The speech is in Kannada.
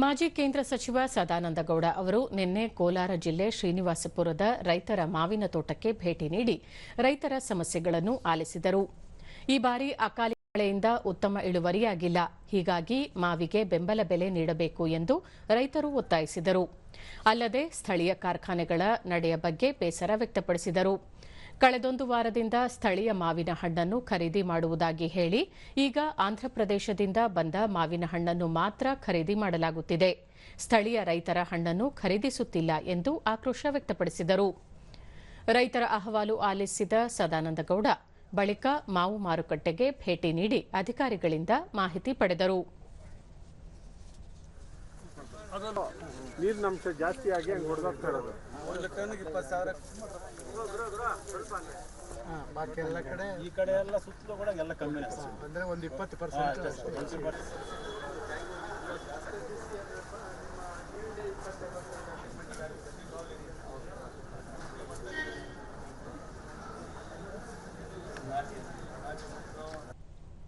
ಮಾಜಿ ಕೇಂದ್ರ ಸಚಿವ ಸದಾನಂದಗೌಡ ಅವರು ನಿನ್ನೆ ಕೋಲಾರ ಜಿಲ್ಲೆ ಶ್ರೀನಿವಾಸಪುರದ ರೈತರ ಮಾವಿನ ತೋಟಕ್ಕೆ ಭೇಟಿ ನೀಡಿ ರೈತರ ಸಮಸ್ಯೆಗಳನ್ನು ಆಲಿಸಿದರು. ಈ ಬಾರಿ ಅಕಾಲಿ ಮಳೆಯಿಂದ ಉತ್ತಮ ಇಳುವರಿಯಾಗಿಲ್ಲ. ಹೀಗಾಗಿ ಮಾವಿಗೆ ಬೆಂಬಲ ಬೆಲೆ ನೀಡಬೇಕು ಎಂದು ರೈತರು ಒತ್ತಾಯಿಸಿದರು. ಅಲ್ಲದೆ ಸ್ಥಳೀಯ ಕಾರ್ಖಾನೆಗಳ ನಡೆಯ ಬಗ್ಗೆ ಬೇಸರ ವ್ಯಕ್ತಪಡಿಸಿದರು. ಕಳೆದೊಂದು ವಾರದಿಂದ ಸ್ಥಳೀಯ ಮಾವಿನ ಹಣ್ಣನ್ನು ಖರೀದಿ ಮಾಡುವುದಾಗಿ ಹೇಳಿ ಈಗ ಆಂಧ್ರಪ್ರದೇಶದಿಂದ ಬಂದ ಮಾವಿನ ಹಣ್ಣನ್ನು ಮಾತ್ರ ಖರೀದಿ ಮಾಡಲಾಗುತ್ತಿದೆ. ಸ್ಥಳೀಯ ರೈತರ ಹಣ್ಣನ್ನು ಖರೀದಿಸುತ್ತಿಲ್ಲ ಎಂದು ಆಕ್ರೋಶ ವ್ಯಕ್ತಪಡಿಸಿದರು. ರೈತರ ಅಹವಾಲು ಆಲಿಸಿದ ಸದಾನಂದಗೌಡ ಬಳಿಕ ಮಾವು ಮಾರುಕಟ್ಟೆಗೆ ಭೇಟಿ ನೀಡಿ ಅಧಿಕಾರಿಗಳಿಂದ ಮಾಹಿತಿ ಪಡೆದರು. ನೀರಿನ ಅಂಶ ಜಾಸ್ತಿ ಆಗಿ ಹಂಗೆ ಹೊಡೆದೋಗ್ತಾ ಇರೋದು. ಒಂದು ಟನ್ಗೆ ಇಪ್ಪತ್ತು ಸಾವಿರ. ಬಾಕಿ ಎಲ್ಲ ಕಡೆ ಈ ಕಡೆ ಎಲ್ಲ ಸುತ್ತಲೂ ಕೂಡ ಎಲ್ಲ ಕಮ್ಮಿ ಅಂದರೆ ಒಂದು ಇಪ್ಪತ್ತು ಪರ್ಸೆಂಟ್